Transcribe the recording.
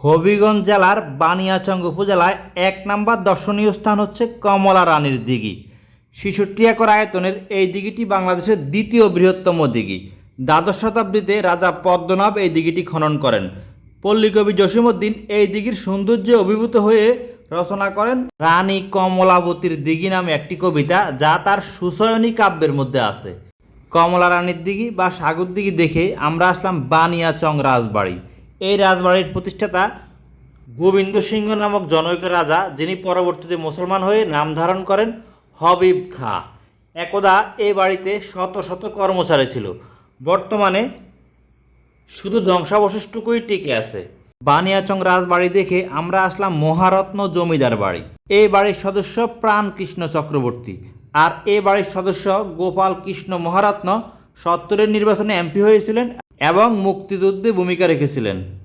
হবিগঞ্জ জেলার বানিয়াচং উপজেলায় এক নম্বর দর্শনীয় স্থান হচ্ছে কমলা রানীর দিঘি। ছেষট্টি একর আয়তনের এই দিঘিটি বাংলাদেশের দ্বিতীয় বৃহত্তম দিঘি। দ্বাদশ শতাব্দীতে রাজা পদ্মনাভ এই দিঘিটি খনন করেন। পল্লীকবি জসীমউদ্দিন এই দিঘির সৌন্দর্যে অভিভূত হয়ে রচনা করেন রানী কমলাবতীর দিঘি নামে একটি কবিতা যা তার সুসয়নী কাব্যের মধ্যে আছে। কমলা রানীর দিঘি বা সাগর দিঘি দেখে আমরা আসলাম বানিয়াচং রাজবাড়ি। এই রাজবাড়ির প্রতিষ্ঠাতা গোবিন্দ সিংহ নামক জনৈক রাজা, যিনি পরবর্তীতে মুসলমান হয়ে নাম ধারণ করেন হবিব খা। একদা এই বাড়িতে শত শত কর্মচারী ছিল। বর্তমানে শুধু ধ্বংসাবশেষটুকুই টিকে আছে। বানিয়াচং রাজবাড়ি দেখে আমরা আসলাম মহারত্ন জমিদার বাড়ি। এই বাড়ির সদস্য প্রাণ কৃষ্ণ চক্রবর্তী আর এ বাড়ির সদস্য গোপাল কৃষ্ণ মহারত্ন সত্তরের নির্বাচনে এমপি হয়েছিলেন এবং মুক্তিযুদ্ধে ভূমিকা রেখেছিলেন।